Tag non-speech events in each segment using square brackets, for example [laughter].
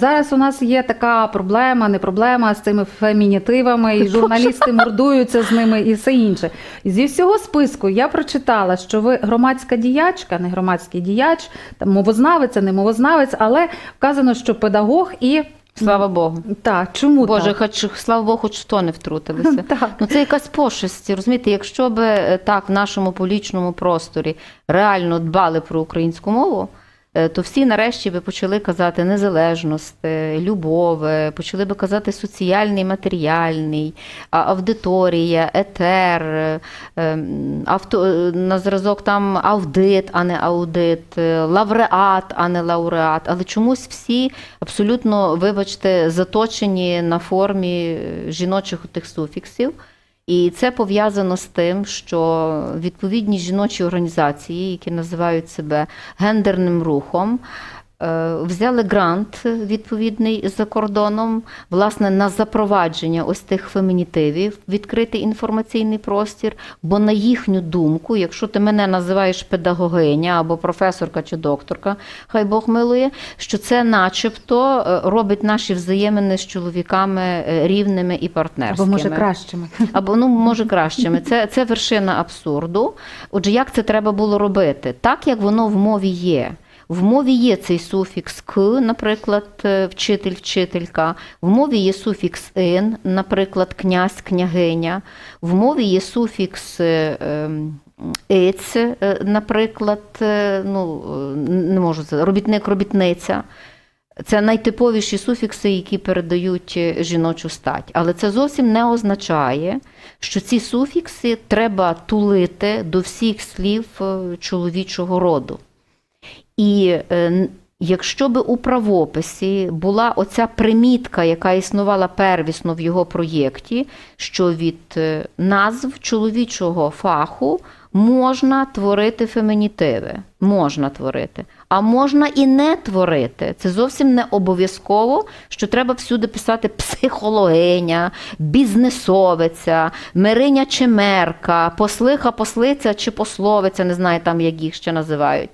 Зараз у нас є така проблема, не проблема з цими фемінітивами, і [laughs] журналісти мордуються з ними і все інше. І зі всього списку я прочитала, що ви громадська діячка, не громадський діяч, там мовознавець, не мовознавець, але вказано, що педагог і Слава Богу. так, чому Боже, так? хоч слава Богу, хоч то не втрутилися. [laughs] Так. Ну це якась пошесть. Розумієте, якщо би е, так в нашому публічному просторі реально дбали про українську мову, то всі нарешті би почали казати незалежність, е, любов, е, почали би казати соціальний, матеріальний, аудиторія, етер, е, ем, авто, е, на зразок там аудит, а не аудит, е, лауреат, а не лауреат. Але чомусь всі абсолютно, вибачте, заточені на формі е, жіночих тих суфіксів. І це пов'язано з тим, що відповідні жіночі організації, які називають себе гендерним рухом, взяли грант відповідний за кордоном, власне, на запровадження ось тих фемінітивів, відкритий інформаційний простір. Бо на їхню думку, якщо ти мене називаєш педагогиня або професорка чи докторка, хай Бог милує, що це начебто е, робить наші взаємини з чоловіками е, рівними і Або партнерськими. може кращими. [laughs] Або ну може кращими. Це, це вершина абсурду. Отже, як це треба було робити? Так як воно в мові є. В мові є цей суфікс к, наприклад, е, вчитель, вчителька. В мові є суфікс ин, наприклад, князь, княгиня. В мові є суфікс е, ем, е, наприклад, ну не можу це робітник, робітниця. Це найтиповіші суфікси, які передають жіночу стать. Але це зовсім не означає, що ці суфікси треба тулити до всіх слів чоловічого роду. І е, якщо би у правописі була оця примітка, яка існувала первісно в його проєкті, що від е, назв чоловічого фаху можна творити фемінітиви, можна творити, а можна і не творити. Це зовсім не обов'язково, що треба всюди писати психологиня, бізнесовиця, мириня чи мерка, послиха, послиця чи пословиця, не знаю там, як їх ще називають.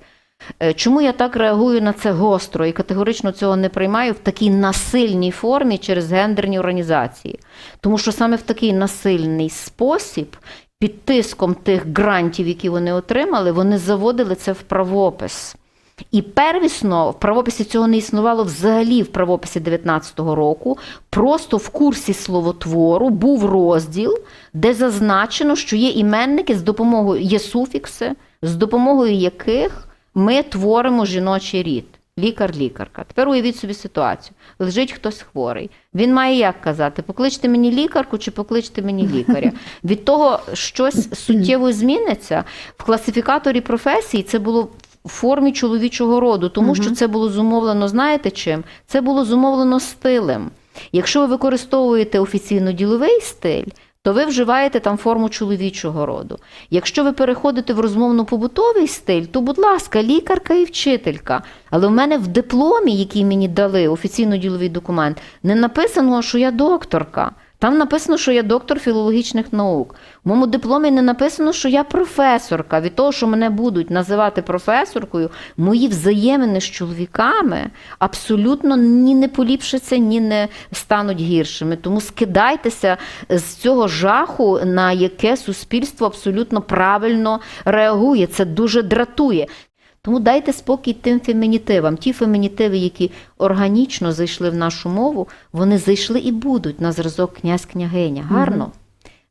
Е, Чому я так реагую на це гостро і категорично цього не приймаю в такій насильній формі через гендерні організації? Тому що саме в такий насильний спосіб, під тиском тих грантів, які вони отримали, вони заводили це в правопис. І первісно в правописі цього не існувало взагалі в правописі 19-го року. Просто в курсі словотвору був розділ, де зазначено, що є іменники з допомогою є суфікси, з допомогою яких ми творимо жіночий рід. Лікар-лікарка. Тепер уявіть собі ситуацію. Лежить хтось хворий. Він має як казати: покличте мені лікарку чи покличте мені лікаря. [laughs] Від того щось суттєво зміниться в класифікаторі професій. Це було в формі чоловічого роду, тому що це було зумовлено, знаєте чим? Це було зумовлено стилем. Якщо ви використовуєте офіційно діловий стиль, то ви вживаєте там форму чоловічого роду. Якщо ви переходите в розмовно-побутовий стиль, то, будь ласка, лікарка і вчителька. Але в мене в дипломі, який мені дали, офіційно-діловий документ, не написано, що я докторка. Там написано, що я доктор філологічних наук. В моєму дипломі не написано, що я професорка. Від того, що мене будуть називати професоркою, мої взаємини з чоловіками абсолютно ні не поліпшаться, ні не стануть гіршими. Тому скидайтеся з цього жаху, на яке суспільство абсолютно правильно реагує. Це дуже дратує. Тому дайте спокій тим фемінітивам. Ті фемінітиви, які органічно зайшли в нашу мову, вони зайшли і будуть на зразок князь-княгиня. Гарно.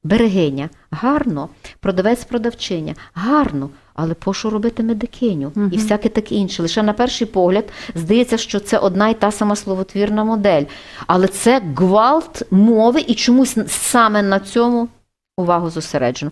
Берегиня, гарно, продавець-продавчиня, гарно, але пощо робити медикиню і всяке таке інше. Лише на перший погляд здається, що це одна й та сама словотвірна модель. Але це гвалт мови, і чомусь саме на цьому увагу зосереджено.